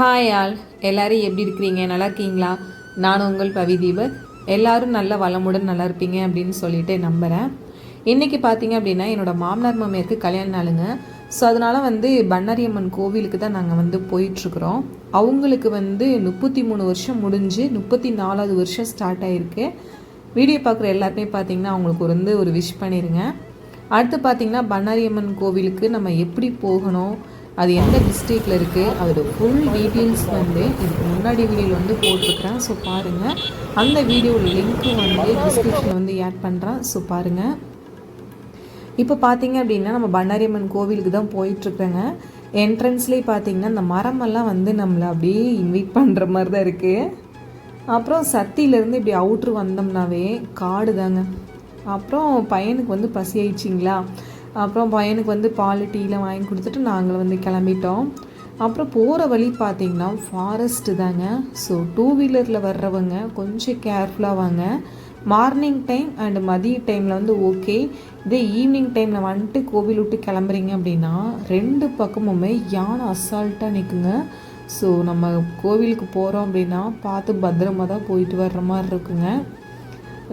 Hi all எல்லாரும் எப்படி இருக்கிறீங்க? நல்லா இருக்கீங்களா? நான் உங்கள் பவிதீபர் எல்லாரும் நல்ல வளமுடன் நல்லா இருப்பீங்க அப்படின்னு சொல்லிட்டு நம்புகிறேன் இன்றைக்கி பார்த்தீங்க அப்படின்னா என்னோடய மாமனார் மாமியாருக்கு கல்யாண நாளுங்க. ஸோ அதனால் வந்து பண்ணாரியம்மன் கோவிலுக்கு தான் நாங்கள் வந்து போயிட்டுருக்குறோம். அவங்களுக்கு வந்து முப்பத்தி மூணு வருஷம் முடிஞ்சு முப்பத்தி நாலாவது வருஷம் ஸ்டார்ட் ஆகிருக்கு வீடியோ பார்க்குற எல்லாருமே பார்த்தீங்கன்னா அவங்களுக்கு வந்து ஒரு விஷ் பண்ணிடுங்க அடுத்து பார்த்தீங்கன்னா பண்ணாரியம்மன் கோவிலுக்கு நம்ம எப்படி போகணும்? அது எந்த டிஸ்ட்ரிக்டில் இருக்குது அதோட ஃபுல் டீட்டெயில்ஸ் வந்து இதுக்கு முன்னாடி வீடியோவில் வந்து போட்டிருக்கிறேன். ஸோ பாருங்கள் அந்த வீடியோ லிங்க்கும் வந்து டிஸ்கிரிப்ஷனில் வந்து ஆட் பண்ணுறேன் ஸோ பாருங்கள் இப்போ பார்த்தீங்க அப்படின்னா நம்ம பண்ணாரியம்மன் கோவிலுக்கு தான் போயிட்டுருக்குறேங்க என்ட்ரன்ஸ்லேயே பார்த்தீங்கன்னா இந்த மரமெல்லாம் வந்து நம்மளை அப்படியே இன்வைட் பண்ணுற மாதிரி தான் இருக்குது அப்புறம் சத்தியிலேருந்து இப்படி அவுட்ரு வந்தோம்னாவே காடு தாங்க அப்புறம் பையனுக்கு வந்து பசி ஆயிடுச்சிங்களா? அப்புறம் பையனுக்கு வந்து பால் டீலாம் வாங்கி கொடுத்துட்டு நாங்கள் வந்து கிளம்பிட்டோம். அப்புறம் போகிற வழி பார்த்தீங்கன்னா ஃபாரஸ்ட்டு தாங்க. ஸோ டூ வீலரில் வர்றவங்க கொஞ்சம் கேர்ஃபுல்லாக வாங்க. மார்னிங் டைம் அண்ட் மதிய டைமில் வந்து ஓகே இதே ஈவினிங் டைமில் வந்துட்டு கோவில் விட்டு கிளம்புறீங்க அப்படின்னா ரெண்டு பக்கமுமே யானை அசால்ட்டாக நிற்குங்க ஸோ நம்ம கோவிலுக்கு போகிறோம் அப்படின்னா பார்த்து பத்திரமா தான் போயிட்டு வர்ற மாதிரி இருக்குங்க.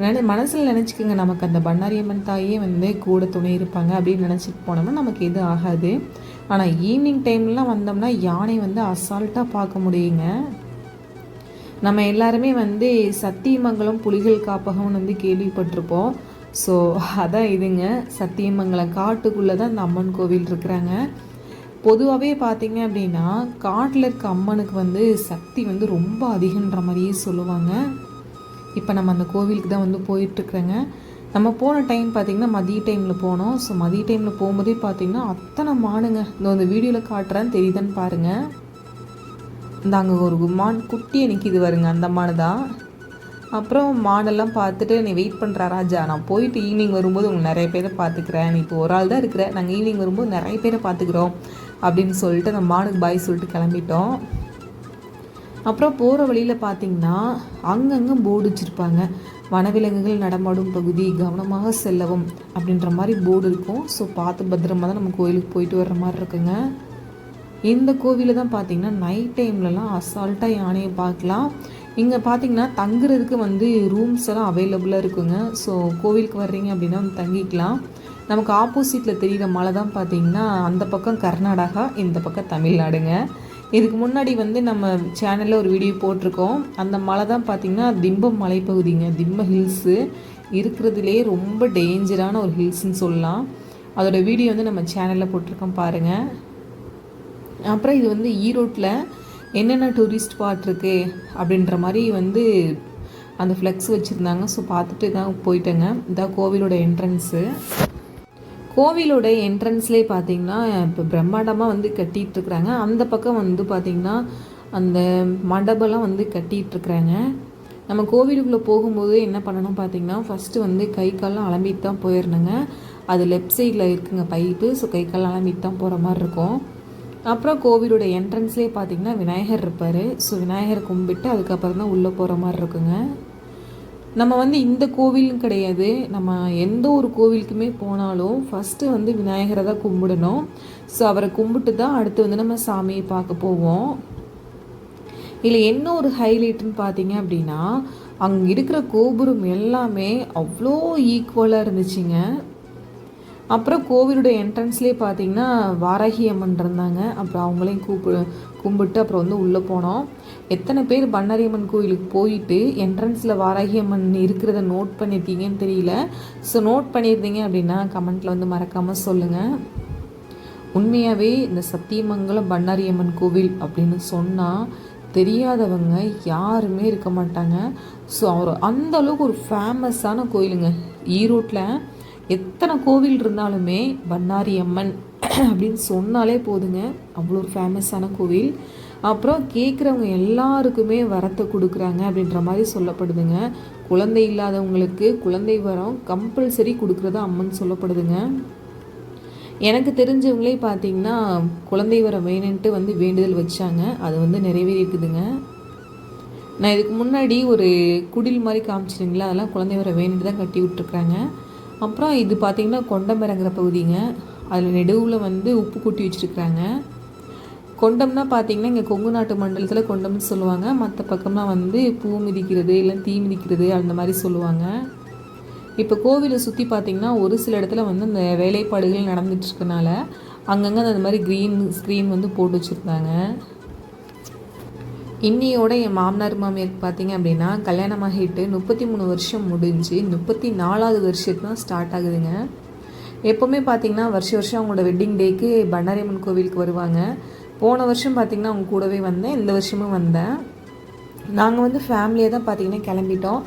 நினை மனசில் நினச்சிக்கோங்க. நமக்கு அந்த பண்ணாரியம்மன் தாயே வந்து கூட துணை இருப்பாங்க அப்படின்னு நினச்சிட்டு போனோம்னா நமக்கு எதுவும் ஆகாது. ஆனால் ஈவினிங் டைம்லாம் வந்தோம்னா யானை வந்து அசால்ட்டாக பார்க்க முடியுங்க. நம்ம எல்லாருமே வந்து சத்தியமங்கலம் புலிகள் காப்பகம்னு வந்து கேள்விப்பட்டிருப்போம். ஸோ அதான் இதுங்க. சத்தியமங்கலம் காட்டுக்குள்ளே தான் இந்த அம்மன் கோவில் இருக்கிறாங்க. பொதுவாகவே பார்த்தீங்க அப்படின்னா காட்டில் இருக்க அம்மனுக்கு வந்து சக்தி வந்து ரொம்ப அதிகன்ற மாதிரியே சொல்லுவாங்க. இப்போ நம்ம அந்த கோவிலுக்கு தான் வந்து போயிட்டுருக்குறேங்க. நம்ம போன டைம் பார்த்திங்கன்னா மதிய டைமில் போனோம். ஸோ மதிய டைமில் போகும்போதே பார்த்திங்கன்னா அத்தனை மானுங்க. இந்த இந்த வீடியோவில் காட்டுறேன் தெரியுதுன்னு பாருங்கள் இந்த அங்கே ஒரு மான் குட்டியை நிற்கிது வருங்க அந்த மானு தான். அப்புறம் மானெல்லாம் பார்த்துட்டு நீ வெயிட் பண்ணுறா ராஜா. நான் போயிட்டு ஈவினிங் வரும்போது உங்களை நிறைய பேரை பார்த்துக்கிறேன். நீ இப்போ ஒரு ஆள் தான் இருக்கிற. நாங்கள் ஈவினிங் வரும்போது நிறைய பேரை பார்த்துக்குறோம். அப்படின்னு சொல்லிட்டு அந்த மானுக்கு பாய் சொல்லிட்டு கிளம்பிட்டோம். அப்புறம் போகிற வழியில் பார்த்தீங்கன்னா அங்கங்கே போர்டு வச்சுருப்பாங்க. வனவிலங்குகள் நடமாடும் பகுதி கவனமாக செல்லவும் அப்படின்ற மாதிரி போர்டு இருக்கும். ஸோ பார்த்து பத்திரமா தான் நம்ம கோயிலுக்கு போயிட்டு வர்ற மாதிரி இருக்குங்க. இந்த கோவிலில் தான் பார்த்தீங்கன்னா நைட் டைம்லலாம் அசால்ட்டாக யானையை பார்க்கலாம். இங்கே பார்த்தீங்கன்னா தங்குறதுக்கு வந்து ரூம்ஸ் எல்லாம் அவைலபிளாக இருக்குங்க. ஸோ கோவிலுக்கு வர்றீங்க அப்படின்னா வந்து தங்கிக்கலாம். நமக்கு ஆப்போசிட்டில் தெரிகிற மலை தான் பார்த்தீங்கன்னா அந்த பக்கம் கர்நாடகா இந்த பக்கம் தமிழ்நாடுங்க. இதுக்கு முன்னாடி வந்து நம்ம சேனலில் ஒரு வீடியோ போட்டிருக்கோம். அந்த மலை தான் பார்த்திங்கன்னா திம்பம் மலைப்பகுதிங்க. திம்ப ஹில்ஸு இருக்கிறதுலே ரொம்ப டேஞ்சரான ஒரு ஹில்ஸ்ன்னு சொல்லலாம். அதோட வீடியோ வந்து நம்ம சேனலில் போட்டிருக்கோம் பாருங்கள் அப்புறம் இது வந்து ஈரோட்டில் என்னென்ன டூரிஸ்ட் ஸ்பாட் இருக்குது அப்படின்ற மாதிரி வந்து அந்த ஃப்ளெக்ஸ் வச்சுருந்தாங்க. ஸோ பார்த்துட்டு தான் போயிட்டேங்க. இதான் கோவிலோட என்ட்ரன்ஸு கோவிலோட என்ட்ரன்ஸ்லேயே பார்த்தீங்கன்னா இப்போ பிரம்மாண்டமாக வந்து கட்டிகிட்ருக்குறாங்க அந்த பக்கம் வந்து பார்த்திங்கன்னா அந்த மண்டபம்லாம் வந்து கட்டிகிட்ருக்குறாங்க நம்ம கோவிலுக்குள்ளே போகும்போது என்ன பண்ணணும் பார்த்தீங்கன்னா ஃபஸ்ட்டு வந்து கை கால்லாம் அலம்பிட்டு தான் போயிடணுங்க அது லெஃப்ட் சைடில் இருக்குங்க பைப்பு ஸோ கை கால் அலம்பிட்டு தான் போகிற மாதிரி இருக்கும். அப்புறம் கோவிலோட என்ட்ரன்ஸ்லேயே பார்த்தீங்கன்னா விநாயகர் இருப்பார். ஸோ விநாயகர் கும்பிட்டு அதுக்கப்புறம் தான் உள்ளே போகிற மாதிரி இருக்குங்க. நம்ம வந்து இந்த கோவிலும் கிடையாது. நம்ம எந்த ஒரு கோவிலுக்குமே போனாலும் ஃபஸ்ட்டு வந்து விநாயகரை தான் கும்பிடணும். ஸோ அவரை கும்பிட்டு தான் அடுத்து வந்து நம்ம சாமியை பார்க்க போவோம். இதில் என்ன ஒரு ஹைலைட்டுன்னு பார்த்தீங்க அப்படின்னா அங்கே இருக்கிற கோபுரம் எல்லாமே அவ்வளோ ஈக்குவலாக இருந்துச்சுங்க. அப்புறம் கோவிலோட என்ட்ரன்ஸ்லேயே பார்த்தீங்கன்னா வாராகி அம்மன் இருந்தாங்க. அப்புறம் அவங்களையும் கூப்பிடு கும்பிட்டு அப்புறம் வந்து உள்ளே போனோம். எத்தனை பேர் பண்ணாரியம்மன் கோயிலுக்கு போயிட்டு என்ட்ரன்ஸில் வாராகியம்மன் இருக்கிறத நோட் பண்ணியிருக்கீங்கன்னு தெரியல. ஸோ நோட் பண்ணியிருந்தீங்க அப்படின்னா கமெண்ட்டில் வந்து மறக்காமல் சொல்லுங்கள் உண்மையாகவே இந்த சத்தியமங்கலம் பண்ணாரியம்மன் கோவில் அப்படின்னு சொன்னால் தெரியாதவங்க யாருமே இருக்க மாட்டாங்க. ஸோ அவர் அந்த அளவுக்கு ஒரு ஃபேமஸான கோயிலுங்க. ஈரோட்டில் எத்தனை கோவில் இருந்தாலுமே பண்ணாரி அம்மன் அப்படின்னு சொன்னாலே போதுங்க. அவ்வளோ ஒரு ஃபேமஸான கோவில். அப்புறம் கேட்குறவங்க எல்லாருக்குமே வரத்தை கொடுக்குறாங்க அப்படின்ற மாதிரி சொல்லப்படுதுங்க. குழந்தை இல்லாதவங்களுக்கு குழந்தை வரம் கம்பல்சரி கொடுக்குறதா அம்மன் சொல்லப்படுதுங்க. எனக்கு தெரிஞ்சவங்களே பார்த்தீங்கன்னா குழந்தை வரம் வேணுன்ட்டு வந்து வேண்டுதல் வச்சாங்க. அது வந்து நிறைவேறியிருக்குதுங்க. நான் இதுக்கு முன்னாடி ஒரு குடில் மாதிரி காமிச்சிருங்களா அதெல்லாம் குழந்தை வர வேணுன்ட்டு தான் கட்டி விட்ருக்குறாங்க அப்புறம் இது பார்த்திங்கன்னா கொண்டமரங்கிற பகுதிங்க. அதில் நெடுவில் வந்து உப்பு கொட்டி வச்சுருக்குறாங்க. கொண்டம்னா பார்த்தீங்கன்னா இங்கே கொங்கு நாட்டு மண்டலத்தில் கொண்டம்னு சொல்லுவாங்க. மற்ற பக்கம்னா வந்து பூ மிதிக்கிறது இல்லை தீ மிதிக்கிறது அந்த மாதிரி சொல்லுவாங்க. இப்போ கோவிலை சுற்றி பார்த்தீங்கன்னா ஒரு சில இடத்துல வந்து அந்த வேலைப்பாடுகள் நடந்துட்டுருக்கனால அங்கங்கே அந்த மாதிரி க்ரீன் ஸ்க்ரீன் வந்து போட்டு வச்சுருந்தாங்க. இன்னியோட என் மாமனார் மாமியாருக்கு பார்த்தீங்க அப்படின்னா கல்யாணமாகிட்டு முப்பத்தி மூணு வருஷம் முடிஞ்சு முப்பத்தி நாலாவது வருஷத்துக்கு தான் ஸ்டார்ட் ஆகுதுங்க. எப்போவுமே பார்த்தீங்கன்னா வருஷம் வருஷம் அவங்களோட வெட்டிங் டேக்கு பண்ணாரியம்மன் கோவிலுக்கு வருவாங்க. போன வருஷம் பார்த்தீங்கன்னா அவங்க கூடவே வந்தேன். இந்த வருஷமும் வந்தேன். நாங்கள் வந்து ஃபேமிலியாக தான் பார்த்தீங்கன்னா கிளம்பிட்டோம்.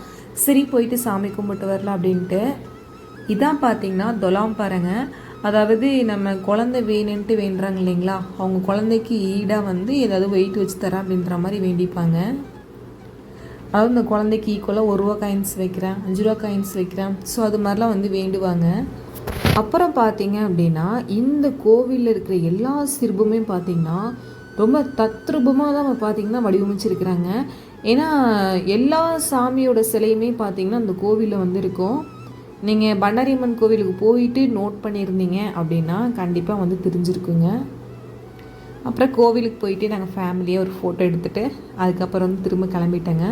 சரி போயிட்டு சாமி கும்பிட்டு வரலாம் அப்படின்ட்டு. இதான் பார்த்தீங்கன்னா தொலாம் பாருங்க அதாவது நம்ம குழந்தை வேணுன்ட்டு வேண்டுறாங்க இல்லைங்களா? அவங்க குழந்தைக்கு ஈடாக வந்து ஏதாவது வெயிட் வச்சு தரேன் அப்படின்ற மாதிரி வேண்டிப்பாங்க. அதாவது இந்த குழந்தைக்கு ஈக்குவலாக ஒரு ரூபா காயின்ஸ் வைக்கிறேன் அஞ்சு ரூபா காயின்ஸ் வைக்கிறேன். ஸோ அது மாதிரிலாம் வந்து வேண்டுவாங்க. அப்புறம் பார்த்தீங்க அப்படின்னா இந்த கோவிலில் இருக்கிற எல்லா சிற்புமே பார்த்தீங்கன்னா ரொம்ப தத்ரூபமாக தான் பார்த்தீங்கன்னா வடிவமைச்சிருக்கிறாங்க. ஏன்னா எல்லா சாமியோட சிலையுமே பார்த்தீங்கன்னா அந்த கோவிலில் வந்து இருக்கும் நீங்கள் பண்டாரியம்மன் கோவிலுக்கு போயிட்டு நோட் பண்ணியிருந்தீங்க அப்படின்னா கண்டிப்பாக வந்து தெரிஞ்சிருக்குங்க. அப்புறம் கோவிலுக்கு போயிட்டு நாங்கள் ஃபேமிலியாக ஒரு ஃபோட்டோ எடுத்துகிட்டு அதுக்கப்புறம் வந்து திரும்ப கிளம்பிட்டேங்க.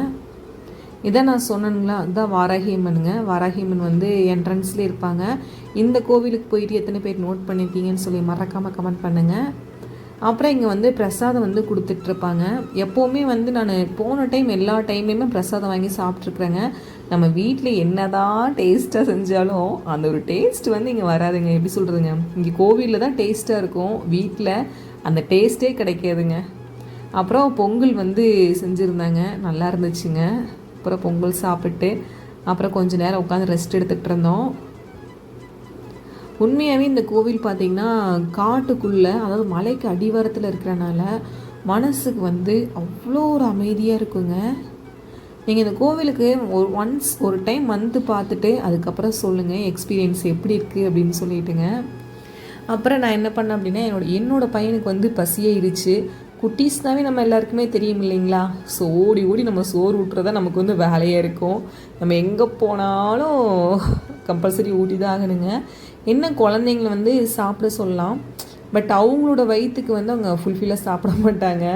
இதான் நான் சொன்னேங்களா இதுதான் வாராகியம்மனுங்க. வாராகியம்மன் வந்து என்ட்ரன்ஸ்லேயே இருப்பாங்க. இந்த கோவிலுக்கு போயிட்டு எத்தனை பேர் நோட் பண்ணியிருக்கீங்கன்னு சொல்லி மறக்காமல் கமெண்ட் பண்ணுங்கள் அப்புறம் இங்கே வந்து பிரசாதம் வந்து கொடுத்துட்ருப்பாங்க. எப்போவுமே வந்து நான் போன டைம் எல்லா டைம்லையுமே பிரசாதம் வாங்கி சாப்பிட்ருக்குறேங்க. நம்ம வீட்டில் என்னதான் டேஸ்ட்டாக செஞ்சாலும் அந்த ஒரு டேஸ்ட் வந்து இங்கே வராதுங்க. எப்படி சொல்கிறதுங்க இங்கே கோவிலில் தான் டேஸ்ட்டாக இருக்கும். வீட்டில் அந்த டேஸ்ட்டே கிடைக்காதுங்க. அப்புறம் பொங்கல் வந்து செஞ்சுருந்தாங்க. நல்லா இருந்துச்சுங்க. அப்புறம் பொங்கல் சாப்பிட்டு அப்புறம் கொஞ்ச நேரம் உட்காந்து ரெஸ்ட் எடுத்துகிட்டு இருந்தோம். உண்மையாகவே இந்த கோவில் பார்த்திங்கன்னா காட்டுக்குள்ளே அதாவது மலைக்கு அடிவாரத்தில் இருக்கிறனால மனசுக்கு வந்து அவ்வளோ ஒரு அமைதியாக இருக்குங்க. நீங்கள் இந்த கோவிலுக்கு ஒரு ஒன்ஸ் ஒரு டைம் வந்து பார்த்துட்டு அதுக்கப்புறம் சொல்லுங்கள் எக்ஸ்பீரியன்ஸ் எப்படி இருக்குது அப்படின்னு சொல்லிட்டுங்க. அப்புறம் நான் என்ன பண்ணேன் அப்படின்னா என்னோட என்னோடய பையனுக்கு வந்து பசியாயிருச்சு குட்டீஸ்னாவே நம்ம எல்லாருக்குமே தெரியும் இல்லைங்களா? ஸோ ஓடி ஓடி நம்ம சோறு ஊட்டுறதா நமக்கு வந்து வேலையாக இருக்கும். நம்ம எங்கே போனாலும் கம்பல்சரி ஊட்டி தான் ஆகணுங்க. என்ன குழந்தைங்கள வந்து சாப்பிட சொல்லலாம். பட் அவங்களோட வயிற்றுக்கு வந்து அவங்க ஃபுல்ஃபில்லாக சாப்பிட மாட்டாங்க.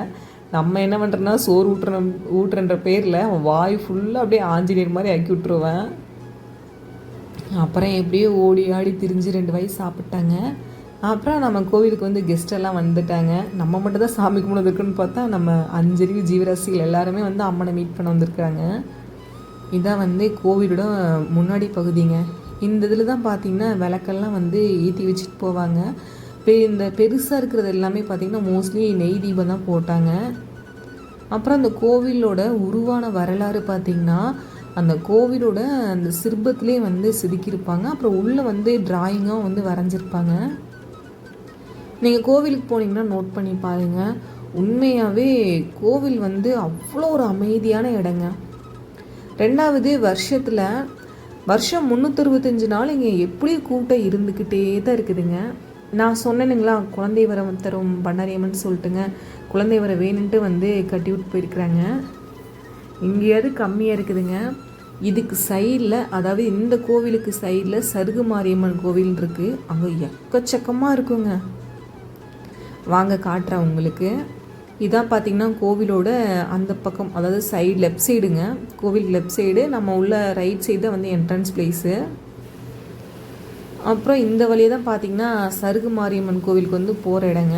நம்ம என்ன பண்ணுறோன்னா சோறு ஊட்டுற ஊட்டுறன்ற பேரில் அவன் வாய் ஃபுல்லாக அப்படியே ஆஞ்சநேயர் மாதிரி ஆக்கி விட்ருவேன் அப்புறம் எப்படியோ ஓடி ஆடி திரிஞ்சு ரெண்டு வயசு சாப்பிட்டாங்க. அப்புறம் நம்ம கோவிலுக்கு வந்து கெஸ்டெல்லாம் வந்துட்டாங்க. நம்ம மட்டும் தான் சாமி கும்பிடுறதுக்குன்னு பார்த்தா நம்ம அஞ்சறிவு ஜீவராசிகள் எல்லாருமே வந்து அம்மனை மீட் பண்ண வந்திருக்காங்க. இதான் வந்து கோவிலோட முன்னாடி பகுதிங்க. இந்த இதில் தான் பார்த்திங்கன்னா விளக்கெல்லாம் வந்து ஏற்றி வச்சுட்டு போவாங்க. பெ இந்த பெருசாக இருக்கிறது எல்லாமே பார்த்திங்கன்னா மோஸ்ட்லி நெய் தீபம் தான் போட்டாங்க. அப்புறம் அந்த கோவிலோட உருவான வரலாறு பார்த்திங்கன்னா அந்த கோவிலோட அந்த சிற்பத்திலே வந்து செதுக்கியிருப்பாங்க. அப்புறம் உள்ளே வந்து டிராயிங்காக வந்து வரைஞ்சிருப்பாங்க. நீங்கள் கோவிலுக்கு போனீங்கன்னா நோட் பண்ணி பாருங்கள் உண்மையாகவே கோவில் வந்து அவ்வளோ ஒரு அமைதியான இடங்க. ரெண்டாவது வருஷத்தில் வருஷம் முந்நூற்றறுபத்தஞ்சு நாள் இங்கே எப்படி கூட்டம் இருந்துக்கிட்டே தான் இருக்குதுங்க. நான் சொன்னேனுங்களா குழந்தை வர தரும் பண்ணாரியம்மன் சொல்லிட்டுங்க. குழந்தை வர வேணுன்ட்டு வந்து கட்டி விட்டு போயிருக்கிறாங்க. இங்கேயாவது கம்மியாக இருக்குதுங்க. இதுக்கு சைடில் அதாவது இந்த கோவிலுக்கு சைடில் சருகு மாரியம்மன் கோவில் இருக்குது அங்கே எக்கச்சக்கமாக இருக்குங்க. வாங்க காட்டுறேன் உங்களுக்கு. இதான் பார்த்திங்கன்னா கோவிலோட அந்த பக்கம் அதாவது சைடு லெஃப்ட் சைடுங்க கோவில் லெஃப்ட் சைடு நம்ம உள்ள ரைட் சைடு தான் வந்து என்ட்ரன்ஸ் பிளேஸு அப்புறம் இந்த வழியை தான் பார்த்திங்கன்னா சருகு மாரியம்மன் கோவிலுக்கு வந்து போகிற இடங்க.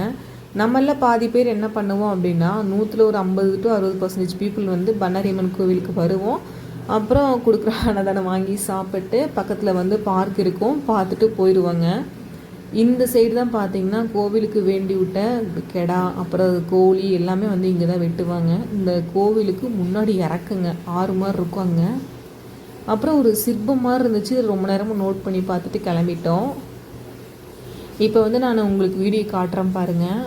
நம்மள பாதி பேர் என்ன பண்ணுவோம் அப்படின்னா நூற்றில் ஒரு ஐம்பது டு அறுபது பர்சன்டேஜ் பீப்புள் வந்து பண்ணாரியம்மன் கோவிலுக்கு வருவோம். அப்புறம் கொடுக்குற அன்னதானம் வாங்கி சாப்பிட்டு பக்கத்தில் வந்து பார்க் இருக்கும். பார்த்துட்டு போயிடுவாங்க இந்த சைடு தான் பார்த்தீங்கன்னா கோவிலுக்கு வேண்டி விட்ட கெடா அப்புறம் கோழி எல்லாமே வந்து இங்கே தான் வெட்டுவாங்க. இந்த கோவிலுக்கு முன்னாடி இறக்குங்க. ஆறு மாதிரி இருக்கும் அங்கே. அப்புறம் ஒரு சிற்பம் மாதிரி இருந்துச்சு. ரொம்ப நேரமும் நோட் பண்ணி பார்த்துட்டு கிளம்பிட்டோம். இப்போ வந்து நான் உங்களுக்கு வீடியோ காட்டுறேன் பாருங்கள்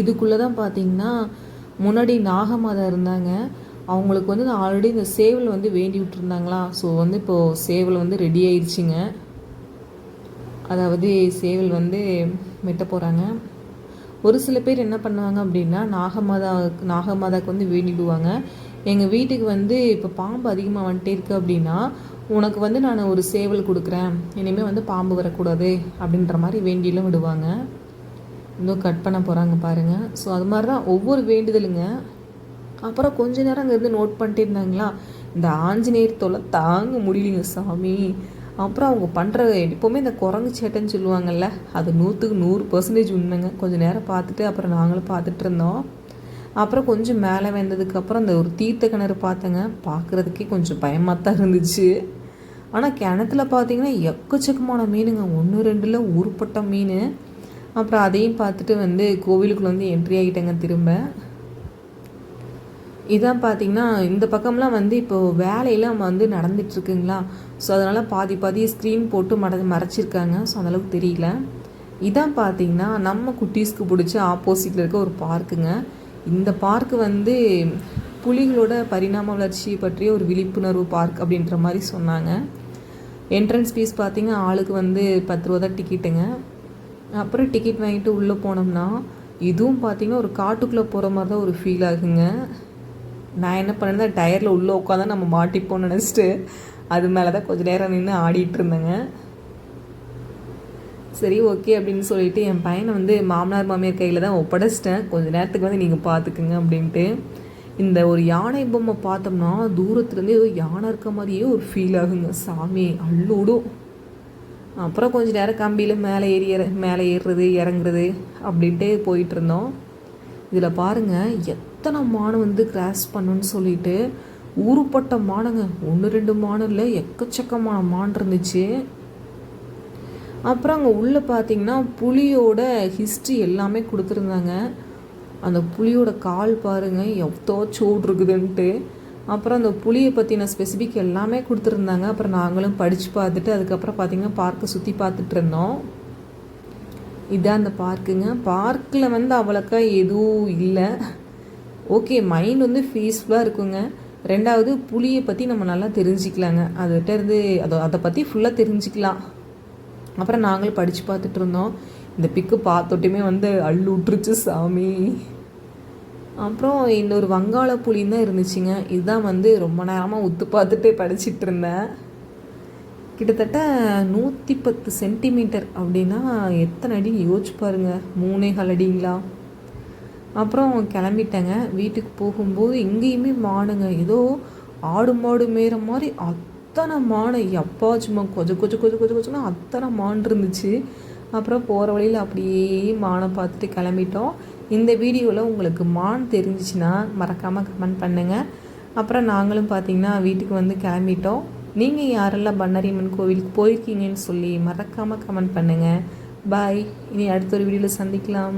இதுக்குள்ளே தான் பார்த்தீங்கன்னா முன்னாடி நாகமாதா இருந்தாங்க. அவங்களுக்கு வந்து ஆல்ரெடி இந்த சேவல் வந்து வேண்டி விட்டுருந்தாங்களா? ஸோ வந்து இப்போது சேவல் வந்து ரெடி ஆயிடுச்சுங்க அதாவது சேவல் வந்து வெட்ட போகிறாங்க ஒரு சில பேர் என்ன பண்ணுவாங்க அப்படின்னா நாகமாதா நாகமாதாவுக்கு வந்து வேண்டிடுவாங்க எங்கள் வீட்டுக்கு வந்து இப்போ பாம்பு அதிகமாக வந்துட்டே இருக்குது அப்படின்னா உனக்கு வந்து நான் ஒரு சேவல் கொடுக்குறேன். இனிமேல் வந்து பாம்பு வரக்கூடாது அப்படின்ற மாதிரி வேண்டியெல்லாம் விடுவாங்க. இன்னும் கட் பண்ண போகிறாங்க பாருங்கள் ஸோ அது மாதிரி தான் ஒவ்வொரு வேண்டுதலுங்க. அப்புறம் கொஞ்ச நேரம் அங்கேருந்து நோட் பண்ணிட்டு இருந்தாங்களா? இந்த ஆஞ்சநேயர் தொலை தாங்க முடியலைங்க சாமி. அப்புறம் அவங்க பண்ணுற எப்போவுமே இந்த குரங்கு சேட்டைன்னு சொல்லுவாங்கல்ல அது நூற்றுக்கு நூறு பர்சன்டேஜ் உண்மைங்க. கொஞ்சம் நேரம் பார்த்துட்டு அப்புறம் நாங்களும் பார்த்துட்டு இருந்தோம். அப்புறம் கொஞ்சம் மேலே வந்ததுக்கப்புறம் அந்த ஒரு தீர்த்த கிணறு பார்த்தேங்க. பார்க்குறதுக்கே கொஞ்சம் பயமாக தான் இருந்துச்சு. ஆனால் கிணத்துல பார்த்தீங்கன்னா எக்கச்சக்கமான மீனுங்க. ஒன்று ரெண்டில் உருப்பட்ட மீன். அப்புறம் அதையும் பார்த்துட்டு வந்து கோவிலுக்குள்ளே வந்து என்ட்ரி ஆகிட்டேங்க திரும்ப. இதான் பார்த்தீங்கன்னா இந்த பக்கம்லாம் வந்து இப்போது வேலையெல்லாம் வந்து நடந்துட்டுருக்குங்களா ஸோ அதனால் பாதி பாதி ஸ்க்ரீன் போட்டு மட மறைச்சிருக்காங்க. ஸோ அந்தளவுக்கு தெரியல. இதான் பார்த்தீங்கன்னா நம்ம குட்டீஸ்க்கு பிடிச்ச ஆப்போசிட்டில் இருக்க ஒரு பார்க்குங்க இந்த பார்க்கு வந்து புலிகளோட பரிணாம வளர்ச்சி பற்றிய ஒரு விழிப்புணர்வு பார்க் அப்படின்ற மாதிரி சொன்னாங்க. என்ட்ரன்ஸ் ஃபீஸ் பார்த்தீங்கன்னா ஆளுக்கு வந்து பத்து ரூபா தான் டிக்கெட்டுங்க அப்புறம் டிக்கெட் வாங்கிட்டு உள்ளே போனோம்னா இதுவும் பார்த்தீங்கன்னா ஒரு காட்டுக்குள்ளே போகிற மாதிரி தான் ஒரு ஃபீல் ஆகுங்க. நான் என்ன பண்ணேன்னா டயரில் உள்ளே உட்காந்தா நம்ம மாட்டிப்போம்னு நினச்சிட்டு அது மேலே தான் கொஞ்சம் நேரம் நின்று ஆடிட்டு இருந்தேங்க. சரி ஓகே அப்படின்னு சொல்லிட்டு என் பையனை வந்து மாமனார் மாமியார் கையில் தான் ஒப்படைச்சிட்டேன். கொஞ்சம் நேரத்துக்கு வந்து நீங்கள் பார்த்துக்குங்க அப்படின்ட்டு. இந்த ஒரு யானை பொம்மை பார்த்தோம்னா தூரத்துலேருந்து ஏதோ யானை இருக்க மாதிரியே ஒரு ஃபீல் ஆகுங்க. சாமி அள்ளுடும். அப்புறம் கொஞ்சம் நேரம் கம்பியில் மேலே ஏறி மேலே ஏறுறது இறங்குறது அப்படின்ட்டு போயிட்டு இருந்தோம். இதில் பாருங்கள் எத்தனை மானம் வந்து கிராஸ் பண்ணுன்னு சொல்லிட்டு ஊருப்பட்ட மானுங்க. ஒன்று ரெண்டு மானம் இல்லை எக்கச்சக்கமான மான் இருந்துச்சு. அப்புறம் அங்கே உள்ளே பார்த்தீங்கன்னா புலியோட ஹிஸ்ட்ரி எல்லாமே கொடுத்துருந்தாங்க. அந்த புலியோட கால் பாருங்கள் எவ்வளோ சோடு இருக்குதுன்ட்டு. அப்புறம் அந்த புளியை பற்றின ஸ்பெசிஃபிக் எல்லாமே கொடுத்துருந்தாங்க. அப்புறம் நாங்களும் படித்து பார்த்துட்டு அதுக்கப்புறம் பார்த்திங்கன்னா பார்க்கை சுற்றி பார்த்துட்டு இருந்தோம். இதான் அந்த பார்க்குங்க பார்க்கில் வந்து அவ்வளோக்கா எதுவும் இல்லை. ஓகே மைண்ட் வந்து பீஸ்ஃபுல்லாக இருக்குங்க. ரெண்டாவது புளியை பற்றி நம்ம நல்லா தெரிஞ்சுக்கலாங்க. அதுகிட்ட இருந்து அதை அதை பற்றி ஃபுல்லாக தெரிஞ்சுக்கலாம். அப்புறம் நாங்களும் படித்து பார்த்துட்டு இருந்தோம். இந்த பிக்கு பார்த்தோட்டுமே வந்து அள்ளு விட்டுருச்சு சாமி. அப்புறம் இன்னொரு வங்காள புலின்னு தான் இருந்துச்சுங்க. இதுதான் வந்து ரொம்ப நேரமாக உத்து பார்த்துட்டு படிச்சுட்டு இருந்தேன். கிட்டத்தட்ட நூற்றி பத்து சென்டிமீட்டர் அப்படின்னா எத்தனை அடி யோசிச்சு பாருங்கள் மூணே கால் அடிங்களா? அப்புறம் கிளம்பிட்டேங்க. வீட்டுக்கு போகும்போது எங்கேயுமே மானுங்க. ஏதோ ஆடு மாடு மேற மாதிரி அத்தனை மானை எப்பா சும்மா கொஞ்சம் கொஞ்சம் கொஞ்சம் கொஞ்சம் கொஞ்சம்னா அத்தனை மான் இருந்துச்சு. அப்புறம் போகிற வழியில் அப்படியே மானை பார்த்துட்டு கிளம்பிட்டோம். இந்த வீடியோவில் உங்களுக்கு மான் தெரிஞ்சிச்சுன்னா மறக்காமல் கமெண்ட் பண்ணுங்கள் அப்புறம் நாங்களும் பார்த்திங்கன்னா வீட்டுக்கு வந்து கிளம்பிட்டோம். நீங்கள் யாரெல்லாம் பண்ணாரியம்மன் கோவிலுக்கு போயிருக்கீங்கன்னு சொல்லி மறக்காமல் கமெண்ட் பண்ணுங்கள் பாய் இனி அடுத்த ஒரு வீடியோவில் சந்திக்கலாம்.